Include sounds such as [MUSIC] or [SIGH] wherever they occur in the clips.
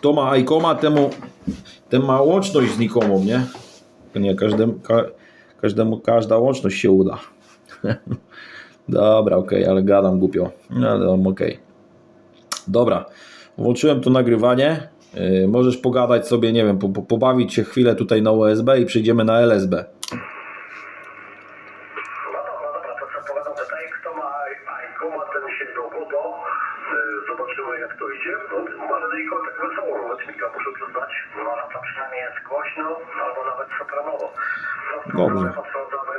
kto ma ICOMA, temu ten ma łączność znikomą, nie? Nie, każdemu, ka, każdemu każda łączność się uda. [LAUGHS] Dobra, okej, ale gadam głupio. No, Ale okej. Dobra, włączyłem tu nagrywanie. Yy, możesz pogadać sobie, nie wiem, po, po, pobawić się chwilę tutaj na USB i przejdziemy na LSB. No dobra, dobra, to co pogadam tutaj, kto ma ajko, ma ten sięgnął po to, y, zobaczymy jak to idzie. No, ale Ryjko tak wesoło robotnika, muszę przyznać. No a to przynajmniej jest głośno, albo nawet sopranowo. No, Dobrze. Sprawdzamy,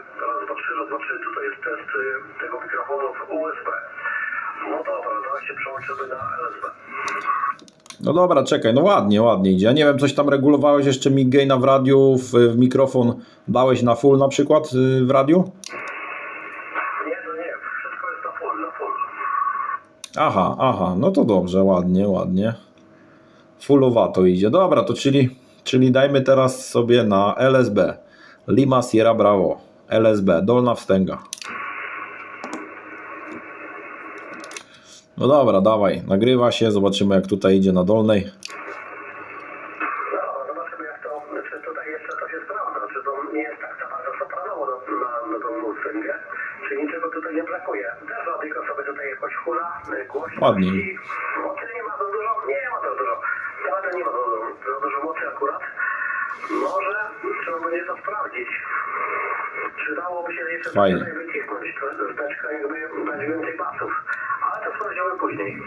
dwa, trzy, tutaj jest test y, tego mikrofonu w USB. No dobra, teraz się przełączymy na LSB. No dobra, czekaj, no ładnie, ładnie idzie. Ja nie wiem, coś tam regulowałeś jeszcze mi gaina w radiu, w, w mikrofon dałeś na full na przykład yy, w radiu? Nie, to nie, wszystko jest na full, na full. Aha, aha, no to dobrze, ładnie, ładnie. Fullowato idzie. Dobra, to czyli, czyli dajmy teraz sobie na LSB. Lima Sierra Bravo. LSB, dolna wstęga. No dobra, dawaj, nagrywa się, zobaczymy jak tutaj idzie na dolnej. No, zobaczymy jak to, czy tutaj jeszcze to się sprawdza, czy to nie jest tak za bardzo sopranowo na, na, na tą mustęgę, czy niczego tutaj nie brakuje. Też radyjko sobie tutaj jakoś hula, y, głośności. Ładniej. Mocy nie ma za dużo, nie ma za dużo, naprawdę nie ma za dużo, za dużo mocy akurat. Może trzeba będzie to sprawdzić. Się jeszcze Fajnie. wycisnąć, jakby dać więcej ale to później.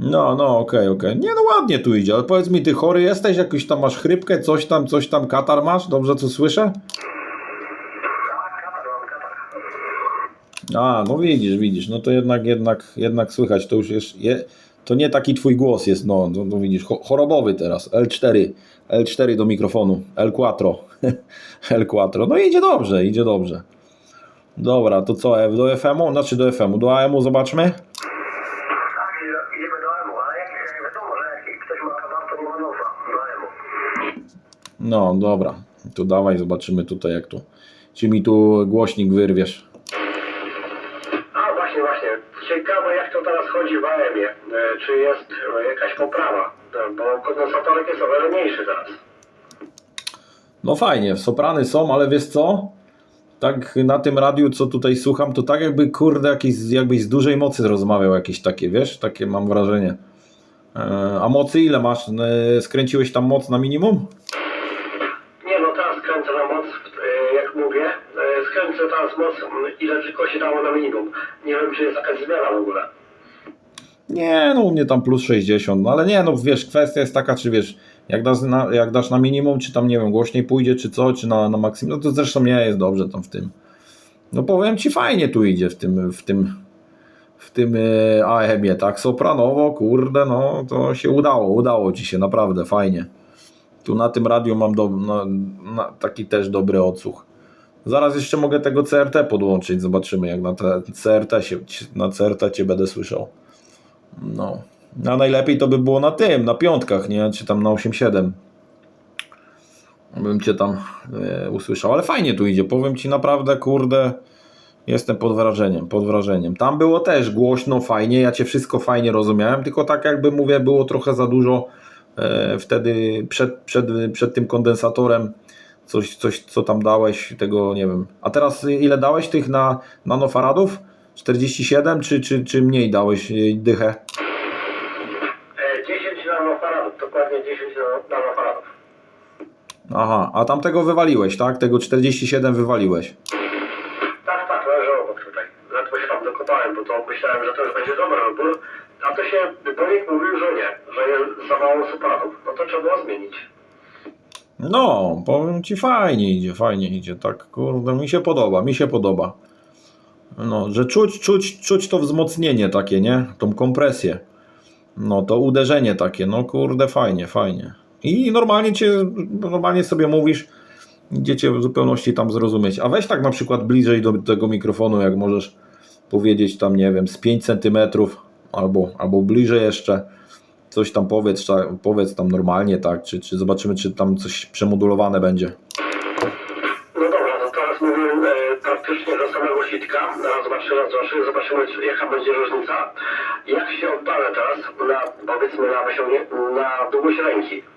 No, no, okej, okej. Nie no, ładnie tu idzie, ale powiedz mi, ty chory jesteś? Jakiś tam masz chrypkę, coś tam, coś tam, katar masz? Dobrze co słyszę? Tak, katar mam, katar. A, no widzisz, widzisz, no to jednak, jednak, jednak słychać, to już jest, je, to nie taki twój głos jest, no, no, no widzisz, cho- chorobowy teraz, L4, L4 do mikrofonu, L4, L4, [LAUGHS] no idzie dobrze, idzie dobrze. Dobra, to co, F do FM-u, znaczy do FM-u, do AM-u zobaczmy? Tak. No, dobra, to dawaj, zobaczymy tutaj jak tu, czy mi tu głośnik wyrwiesz. Czy jest e, jakaś poprawa? E, Bo kondensatorek jest o wiele mniejszy teraz. No fajnie, soprany są, ale wiesz co? Tak na tym radiu, co tutaj słucham, to tak jakby, kurde, jakieś, jakbyś z dużej mocy rozmawiał, jakieś takie, wiesz? Takie mam wrażenie. E, A mocy ile masz? E, Skręciłeś tam moc na minimum? Nie no, teraz kręcę na moc, e, jak mówię. e, Skręcę teraz moc, ile tylko się dało na minimum. Nie wiem, czy jest jakaś zmiana w ogóle. Nie, no u mnie tam plus 60, no ale nie, no wiesz, kwestia jest taka, czy wiesz, jak dasz na, jak dasz na minimum, czy tam, nie wiem, głośniej pójdzie, czy co, czy na, na maksimum, no to zresztą nie jest dobrze tam w tym. No powiem Ci, fajnie tu idzie w tym, w tym, w tym e, AM-ie, tak, sopranowo, kurde, no to się udało, udało Ci się, naprawdę, fajnie. Tu na tym radiu mam do, na, na, taki też dobry odsłuch. Zaraz jeszcze mogę tego CRT podłączyć, zobaczymy jak na te CRT się, na CRT Cię będę słyszał. No. A najlepiej to by było na tym, na piątkach, nie? Czy tam na 8.7. Bym cię tam e, usłyszał. Ale fajnie tu idzie. Powiem ci naprawdę, kurde, jestem pod wrażeniem, pod wrażeniem. Tam było też głośno, fajnie. Ja cię wszystko fajnie rozumiałem, tylko tak jakby mówię, było trochę za dużo e, wtedy przed, przed, przed tym kondensatorem. Coś, coś, co tam dałeś, tego nie wiem. A teraz ile dałeś tych na nanofaradów? 47 czy, czy, czy mniej dałeś e, dychę? E, 10 nanofaradów, dokładnie 10 nano- nanofaradów. Aha, a tamtego wywaliłeś, tak? Tego 47 wywaliłeś. Tak, tak, leży obok tutaj. Ledwo się tam dokopałem, bo to myślałem, że to już będzie dobry wybór. A to się Bonik mówił, że nie, że jest za mało supranów. No to trzeba było zmienić. No, powiem ci, fajnie idzie, fajnie idzie, tak, kurde, mi się podoba, mi się podoba. No, że czuć, czuć, czuć to wzmocnienie takie, nie? Tą kompresję. No, to uderzenie takie, no kurde, fajnie, fajnie. I normalnie cię, normalnie sobie mówisz, idzie cię w zupełności tam zrozumieć. A weź tak na przykład bliżej do tego mikrofonu, jak możesz powiedzieć tam, nie wiem, z 5 cm albo, albo bliżej jeszcze. Coś tam powiedz, powiedz tam normalnie, tak? Czy, czy zobaczymy, czy tam coś przemodulowane będzie. No dobra, to teraz mówię e, praktycznie do samego sitka. Raz, dwa, trzy, raz, dwa, trzy. Zobaczymy, czy- jaka będzie różnica. Jak się oddalę teraz, na, powiedzmy na, na długość ręki?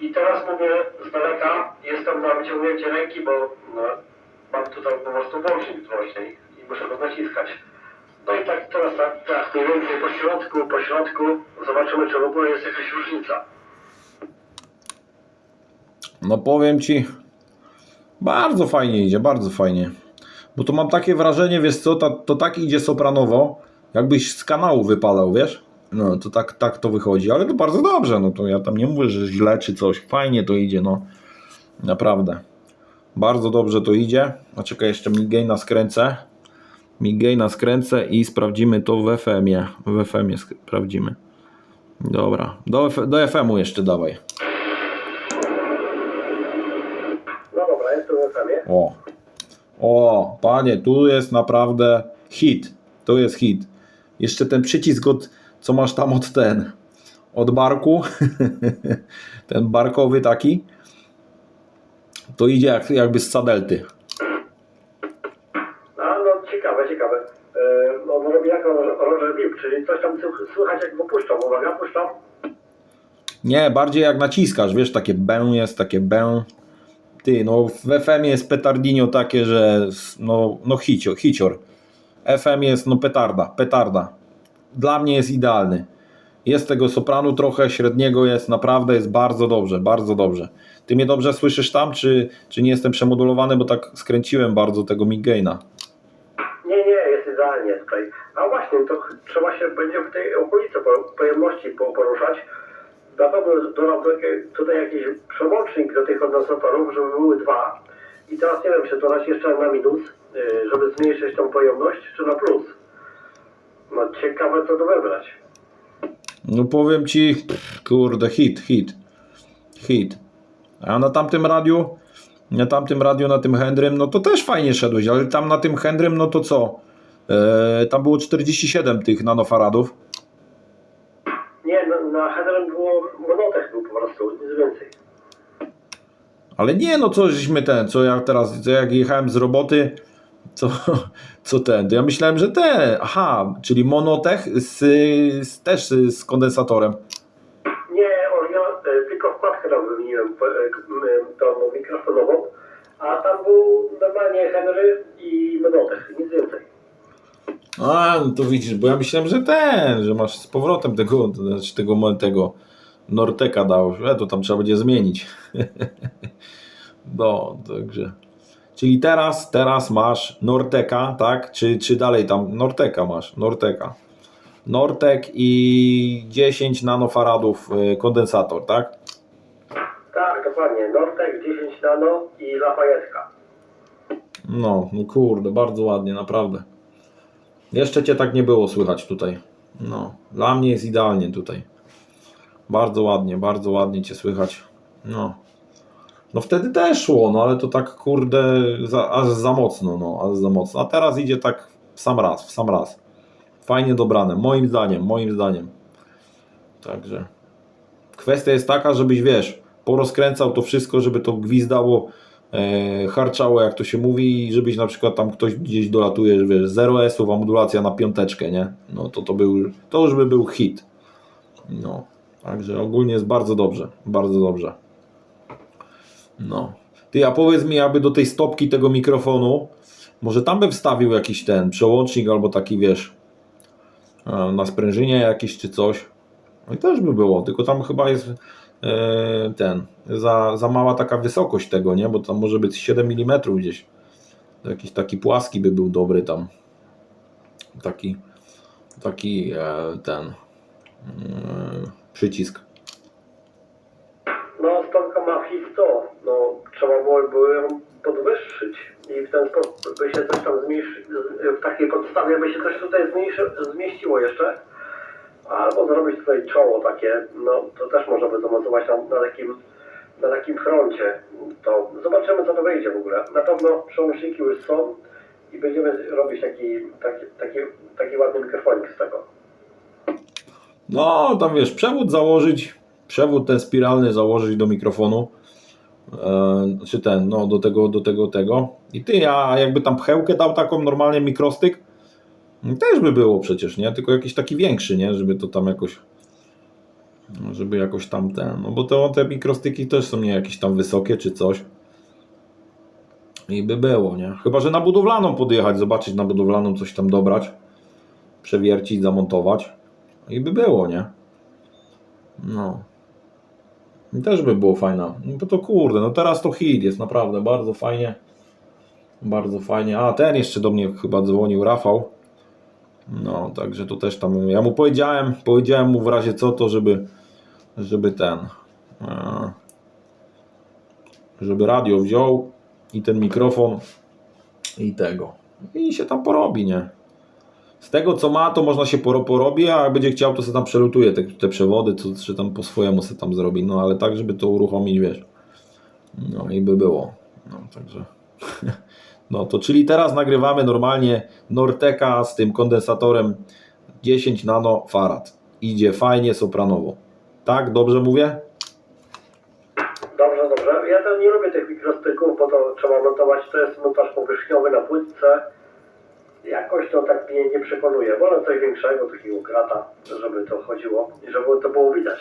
I teraz mówię z daleka, jestem na wyciągnięcie ręki, bo no, mam tutaj po prostu włącznik dwośny i muszę go naciskać. No i tak teraz tak, tak mniej więcej po środku, po środku zobaczymy, czy w ogóle jest jakaś różnica. No powiem ci, bardzo fajnie idzie, bardzo fajnie. Bo to mam takie wrażenie, wiesz co, ta, to tak idzie sopranowo, jakbyś z kanału wypadał, wiesz? No to tak, tak to wychodzi, ale to bardzo dobrze, no to ja tam nie mówię, że źle czy coś, fajnie to idzie, no. Naprawdę. Bardzo dobrze to idzie. A czekaj, jeszcze Migaina skręcę. Migaina skręcę i sprawdzimy to w FM-ie. W FM-ie sprawdzimy. Dobra, do, F- do FM-u jeszcze dawaj. No dobra, jestem w FM-ie. O, o, panie, tu jest naprawdę hit. To jest hit. Jeszcze ten przycisk od, co masz tam od ten, od barku, [LAUGHS] ten barkowy taki, to idzie jak, jakby z sadelty. A no ciekawe, ciekawe. Yy, on robi jako Roger Bip, czyli coś tam sły- słychać jak go puszczą. Uwaga, puszczam. Nie, bardziej jak naciskasz, wiesz, takie bęł jest, takie bęł. Ty, no w FM jest petardinio takie, że no, no hicior, hicior. FM jest no petarda, petarda. Dla mnie jest idealny. Jest tego sopranu trochę, średniego jest, naprawdę jest bardzo dobrze, bardzo dobrze. Ty mnie dobrze słyszysz tam, czy, czy nie jestem przemodulowany, bo tak skręciłem bardzo tego midgaina. Nie, nie, jest idealnie tutaj. A właśnie, to trzeba się będzie w tej okolicy po- pojemności po- poruszać. Pewno dodam tutaj- jakiś przełącznik do tych kondensatorów, żeby były dwa. I teraz nie wiem, czy dodać jeszcze na minus, yy, żeby zmniejszyć tą pojemność, czy na plus. No ciekawe co to wybrać. No powiem ci, kurde, hit, hit, hit. A na tamtym radiu, na tamtym radiu, na tym Hendrym, no to też fajnie szedłeś, ale tam na tym Hendrym, no to co? E, tam było 47 tych nanofaradów. Nie, na, na headerem było monotech był po prostu, nic więcej. Ale nie, no co żeśmy ten, co ja teraz, co jak jechałem z roboty, co, co ten, to ja myślałem, że ten, aha, czyli monotech z, z, też z kondensatorem. Nie, oryginal, e, tylko wkładkę tam wymieniłem, e, tą mikrofonową, a tam był normalnie Henry i monotech, nic więcej. A, no to widzisz, bo ja myślałem, że ten, że masz z powrotem tego, znaczy tego, tego Norteka dał, e, to tam trzeba będzie zmienić. [LAUGHS] no, także. Czyli teraz, teraz masz Norteka, tak? Czy, czy dalej tam Norteka masz, Norteka. Nortek i 10 nanofaradów y, kondensator, tak? Tak, dokładnie, Nortek 10 nano i Lafayetka. No, no kurde, bardzo ładnie, naprawdę. Jeszcze cię tak nie było słychać tutaj. No, dla mnie jest idealnie tutaj. Bardzo ładnie, bardzo ładnie cię słychać. No. No wtedy też szło, no ale to tak kurde, za, aż za mocno, no, aż za mocno. A teraz idzie tak w sam raz, w sam raz. Fajnie dobrane, moim zdaniem, moim zdaniem. Także. Kwestia jest taka, żebyś wiesz, porozkręcał to wszystko, żeby to gwizdało, e, harczało, jak to się mówi, i żebyś na przykład tam ktoś gdzieś dolatuje, że wiesz, 0 S-ów, a modulacja na piąteczkę, nie? No to to był, to już by był hit. No, także ogólnie jest bardzo dobrze, bardzo dobrze. No. Ty, a powiedz mi, aby do tej stopki tego mikrofonu, może tam by wstawił jakiś ten przełącznik albo taki, wiesz, na sprężynie jakiś czy coś. No i też by było, tylko tam chyba jest e, ten, za, za mała taka wysokość tego, nie? Bo tam może być 7 mm gdzieś. Jakiś taki płaski by był dobry tam. Taki, taki e, ten e, przycisk. Ma FIS 100, no trzeba byłoby ją podwyższyć i w ten sposób by się coś tam zmniejszy, w takiej podstawie by się coś tutaj zmieściło jeszcze. Albo zrobić tutaj czoło takie, no to też można by zamocować na, na takim na takim froncie. To zobaczymy co to wyjdzie w ogóle. Na pewno przełączniki już są i będziemy robić taki, taki, taki, taki ładny mikrofonik z tego. No, tam wiesz, przewód założyć, przewód ten spiralny założyć do mikrofonu. E, czy ten, no do tego, do tego, tego. I ty, a jakby tam pchełkę dał taką normalnie mikrostyk, Też by było przecież, nie? Tylko jakiś taki większy, nie? Żeby to tam jakoś. Żeby jakoś tam ten. No bo to, te mikrostyki też są nie jakieś tam wysokie czy coś. I by było, nie? Chyba, że na budowlaną podjechać, zobaczyć na budowlaną coś tam dobrać. Przewiercić, zamontować. I by było, nie? No. I też by było fajna. Bo to kurde, no teraz to hit jest naprawdę bardzo fajnie. Bardzo fajnie. A ten jeszcze do mnie chyba dzwonił, Rafał. No, także to też tam. Ja mu powiedziałem, powiedziałem mu w razie co to, żeby, żeby ten. E, żeby radio wziął i ten mikrofon i tego. I się tam porobi, nie? Z tego co ma, to można się poro- porobi, a jak będzie chciał, to sobie tam przelutuje te, te przewody, to czy tam po swojemu sobie tam zrobi. No ale tak, żeby to uruchomić, wiesz. No i by było. No także. [LAUGHS] No to czyli teraz nagrywamy normalnie Norteka z tym kondensatorem 10 nano farad. Idzie fajnie sopranowo. Tak, dobrze mówię? Dobrze, dobrze. Ja to nie lubię tych mikrostyków, bo to trzeba montować, to jest montaż powierzchniowy na płytce. Jakoś to tak mnie nie przekonuje. Wolę coś większego, takiego grata, żeby to chodziło i żeby to było widać.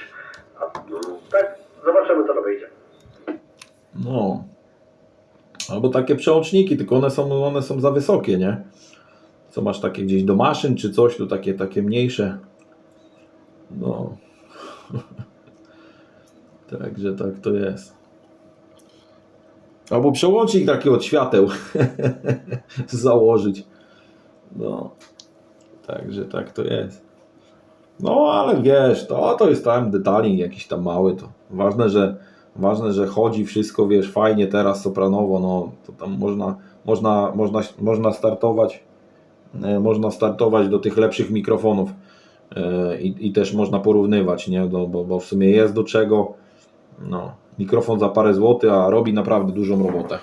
A mm, tak, zobaczymy co to wyjdzie. No. Albo takie przełączniki, tylko one są, one są za wysokie, nie? Co masz takie gdzieś do maszyn czy coś, to takie, takie mniejsze. No. [LAUGHS] Także tak to jest. Albo przełącznik taki od świateł [LAUGHS] założyć. No. Także tak to jest. No, ale wiesz, to, to jest tam detalik jakiś tam mały. To ważne, że ważne, że chodzi wszystko, wiesz, fajnie teraz sopranowo, no to tam można, można, można, można startować, e, można startować do tych lepszych mikrofonów e, i, i też można porównywać, nie, do, bo, bo w sumie jest do czego, no, mikrofon za parę złotych, a robi naprawdę dużą robotę.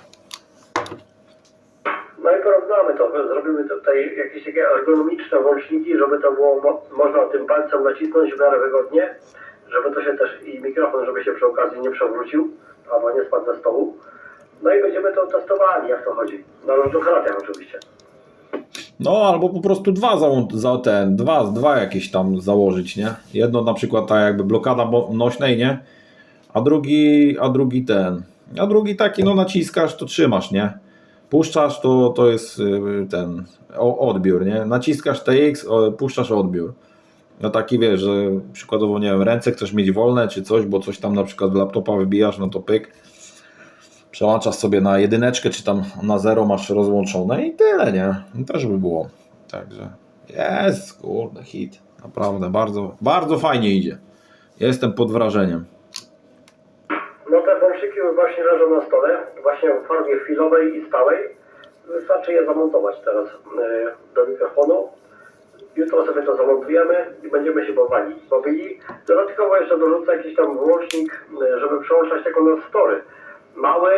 No i porównamy to. Zrobimy tutaj jakieś takie ergonomiczne włączniki, żeby to było mo- można tym palcem nacisnąć w miarę wygodnie, żeby to się też i mikrofon, żeby się przy okazji nie przewrócił albo nie spadł ze stołu. No i będziemy to testowali, jak to chodzi. Na różnych radiach oczywiście. No, albo po prostu dwa za, za ten, dwa, dwa jakieś tam założyć, nie? Jedno na przykład ta jakby blokada nośnej, nie? A drugi, a drugi ten. A drugi taki, no naciskasz, to trzymasz, nie? Puszczasz, to, to jest y, ten odbiór, nie? Naciskasz TX, puszczasz odbiór. No taki wiesz, że przykładowo, nie wiem, ręce chcesz mieć wolne czy coś, bo coś tam na przykład w laptopa wybijasz, no to pyk. Przełączasz sobie na jedyneczkę, czy tam na zero masz rozłączone i tyle, nie? I też by było. Także jest, kurde, hit. Naprawdę, bardzo, bardzo fajnie idzie. Jestem pod wrażeniem. No te włączniki właśnie leżą na stole, właśnie w formie chwilowej i stałej. Wystarczy je zamontować teraz y, do mikrofonu. Jutro sobie to zamontujemy i będziemy się bawili. Dodatkowo jeszcze dorzucę jakiś tam włącznik, y, żeby przełączać te kondensory. Mały,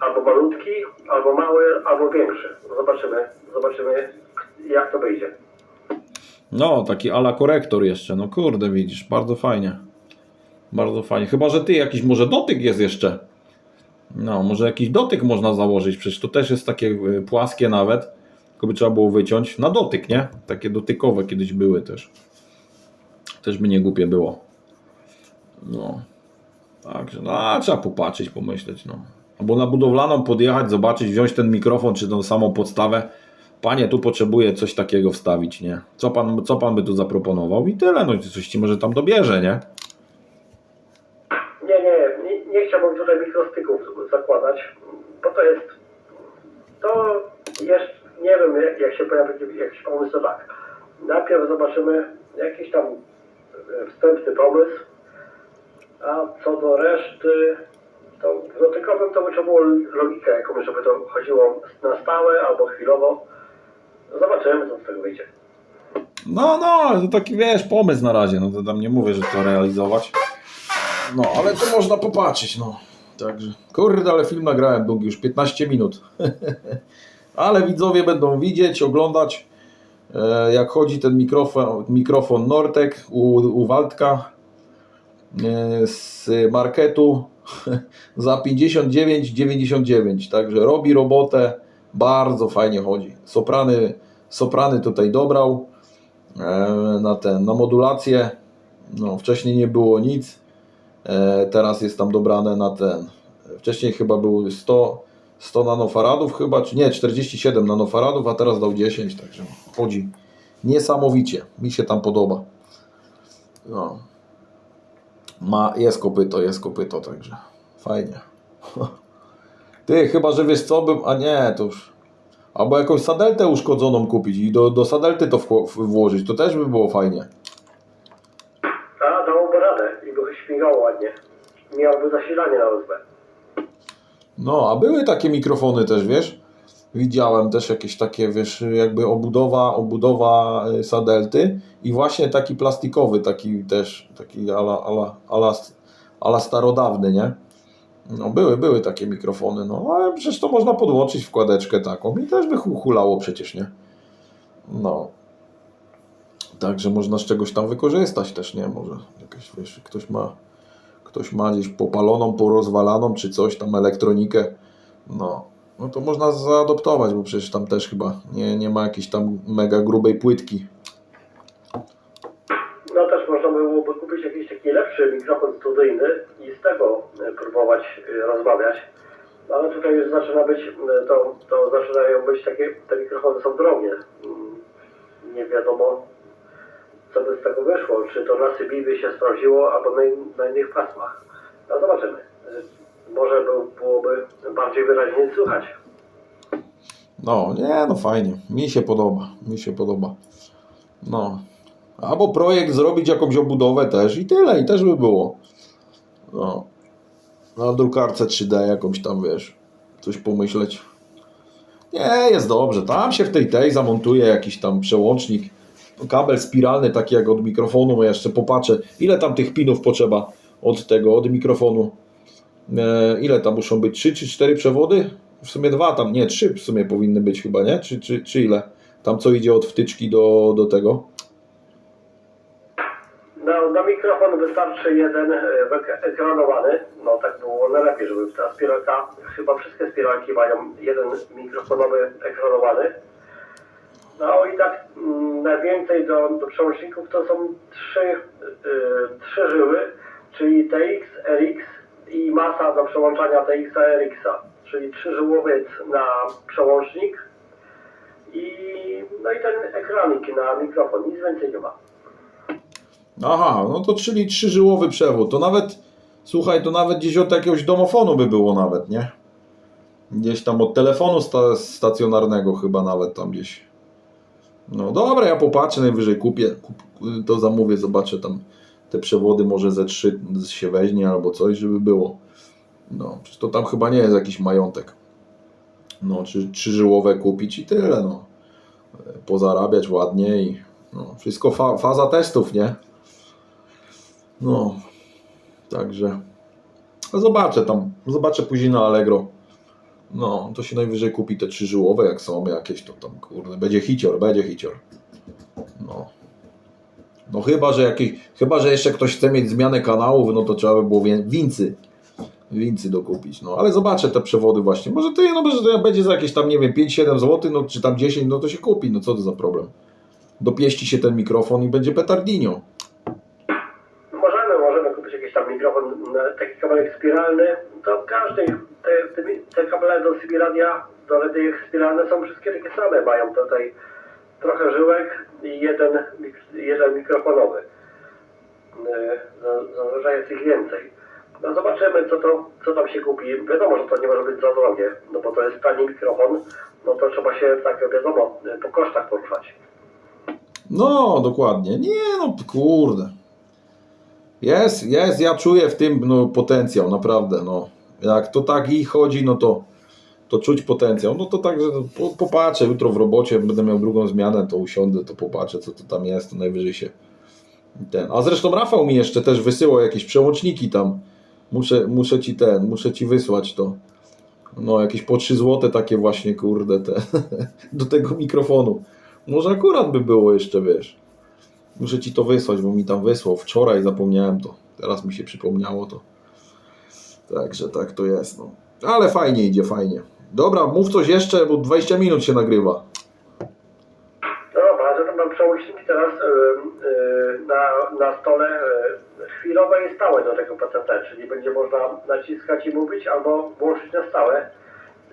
albo malutki, albo mały, albo większy. Zobaczymy, zobaczymy jak to wyjdzie. No, taki ala korektor jeszcze. No kurde, widzisz, bardzo fajnie. Bardzo fajnie. Chyba, że ty jakiś może dotyk jest jeszcze. No, może jakiś dotyk można założyć. Przecież to też jest takie y, płaskie nawet. Tylko by trzeba było wyciąć. Na dotyk, nie? Takie dotykowe kiedyś były też. Też by nie głupie było. No. Także, no, trzeba popatrzeć, pomyśleć, no. Albo na budowlaną podjechać, zobaczyć, wziąć ten mikrofon, czy tą samą podstawę. Panie, tu potrzebuję coś takiego wstawić, nie? Co pan, co pan by tu zaproponował? I tyle, no coś ci może tam dobierze? Nie, nie, nie, nie chciałbym tutaj mikrostyków zakładać, bo to jest, to jeszcze, nie wiem jak, jak się pojawi jakiś pomysł, tak. Najpierw zobaczymy jakiś tam e, wstępny pomysł, a co do reszty, to w dotykowym to by trzeba było logikę jakąś, żeby to chodziło na stałe albo chwilowo. Zobaczymy, co z tego wyjdzie. No, no, to taki, wiesz, pomysł na razie, no to tam nie mówię, że to realizować. No, ale to można popatrzeć, no. Także, kurde, ale film nagrałem długi, już 15 minut. [LAUGHS] ale widzowie będą widzieć, oglądać, e, jak chodzi ten mikrofon, mikrofon Nortek u, u Waldka e, z marketu [LAUGHS] za 59,99. Także robi robotę, bardzo fajnie chodzi. Soprany, soprany tutaj dobrał e, na ten, na modulację. No, wcześniej nie było nic. E, teraz jest tam dobrane na ten. Wcześniej chyba był 100, 100 nanofaradów chyba, czy nie, 47 nanofaradów, a teraz dał 10, także chodzi niesamowicie. Mi się tam podoba. No. Ma, jest kopyto, jest kopyto, także fajnie. [LAUGHS] Ty, chyba, że wiesz co bym, a nie, to już. Albo jakąś sadeltę uszkodzoną kupić i do, do sadelty to włożyć, to też by było fajnie. By śmigało ładnie. Miałby zasilanie na USB. No, a były takie mikrofony też, wiesz? Widziałem też jakieś takie, wiesz, jakby obudowa, obudowa y, sadelty i właśnie taki plastikowy, taki też, taki ala, ala, ala, ala starodawny, nie? No, były, były takie mikrofony, no, ale przecież to można podłączyć wkładeczkę taką i też by hu- hulało przecież, nie? No. Także można z czegoś tam wykorzystać też, nie? Może jakaś, wiesz, ktoś ma ktoś ma gdzieś popaloną, porozwalaną, czy coś tam elektronikę, no, no to można zaadoptować, bo przecież tam też chyba nie, nie ma jakiejś tam mega grubej płytki. No też można byłoby kupić jakiś taki lepszy mikrofon studyjny i z tego e, próbować e, rozmawiać. No ale tutaj już zaczyna być, e, to, to zaczynają być takie, te mikrofony są drogie. Mm, Nie wiadomo, co by z tego wyszło. Czy to na Sybii by się sprawdziło, albo na, na innych pasmach. No zobaczymy. Może by, byłoby bardziej wyraźnie słychać. No, nie, no fajnie, mi się podoba, mi się podoba. No, albo projekt zrobić jakąś obudowę też i tyle, i też by było. No, na drukarce 3D jakąś tam, wiesz, coś pomyśleć. Nie, jest dobrze, tam się w tej tej zamontuje jakiś tam przełącznik, kabel spiralny taki jak od mikrofonu, ja jeszcze popatrzę, ile tam tych pinów potrzeba od tego, od mikrofonu. E, ile tam muszą być? 3 czy 4 przewody? W sumie dwa tam, nie, trzy w sumie powinny być chyba, nie? Czy, czy, czy ile? Tam co idzie od wtyczki do, do tego? Na, na mikrofon wystarczy jeden e, ek- ekranowany. No tak było najlepiej, żeby ta spiralka, chyba wszystkie spiralki mają jeden mikrofonowy ekranowany. No i tak mm, najwięcej do, do przełączników to są trzy, y, trzy żyły, czyli TX, RX i masa do przełączania TX-a, RX-a. Czyli trzy żyłowiec na przełącznik i, no i ten ekranik na mikrofon, nic więcej nie ma. Aha, no to czyli trzyżyłowy przewód. To nawet, słuchaj, to nawet gdzieś od jakiegoś domofonu by było nawet, nie? Gdzieś tam od telefonu sta stacjonarnego chyba nawet tam gdzieś. No dobra, ja popatrzę, najwyżej kupię, kup, to zamówię, zobaczę tam te przewody, może ze trzy się weźmie albo coś, żeby było. No, to tam chyba nie jest jakiś majątek. No, czy trzyżyłowe kupić i tyle, no. Pozarabiać ładnie i no, wszystko fa faza testów, nie? No, także zobaczę tam, zobaczę później na Allegro. No, to się najwyżej kupi te trzyżyłowe, jak są jakieś, to tam kurde, będzie hicior, będzie hicior. No. No chyba, że jakieś, chyba, że jeszcze ktoś chce mieć zmianę kanałów, no to trzeba by było wincy, wincy dokupić, no. Ale zobaczę te przewody właśnie. Może to, no, może to będzie za jakieś tam, nie wiem, 5-7 zł, no czy tam 10, no to się kupi, no co to za problem. Dopieści się ten mikrofon i będzie petardinio. Możemy, możemy kupić jakiś tam mikrofon, taki kabelek spiralny. To każdy, te, te, te kable do spiralia, do radyjek spiralne są wszystkie takie same. Mają tutaj trochę żyłek i jeden, jeden mikrofonowy. Za- Zazwyczaj jest ich więcej. No zobaczymy, co, to, co tam się kupi. Wiadomo, że to nie może być za drogie, no bo to jest tani mikrofon, no to trzeba się tak, wiadomo, po kosztach poruszać. No, dokładnie. Nie, no kurde. Jest, jest, ja czuję w tym no, potencjał, naprawdę. No. Jak to tak i chodzi, no to, to czuć potencjał. No to także po, popatrzę jutro w robocie, będę miał drugą zmianę, to usiądę, to popatrzę, co to tam jest, to najwyżej się ten. A zresztą Rafał mi jeszcze też wysyłał jakieś przełączniki tam. Muszę, muszę ci ten, muszę ci wysłać to. No, jakieś po 3 złote takie właśnie, kurde, te [LAUGHS] do tego mikrofonu. Może akurat by było jeszcze, wiesz. Muszę ci to wysłać, bo mi tam wysłał wczoraj, zapomniałem to. Teraz mi się przypomniało to. Także tak to jest. No. Ale fajnie idzie, fajnie. Dobra, mów coś jeszcze, bo 20 minut się nagrywa. Dobra, zatem mam przełącznik teraz yy, na, na stole yy, chwilowe i stałe do tego PCT, czyli będzie można naciskać i mówić albo włączyć na stałe.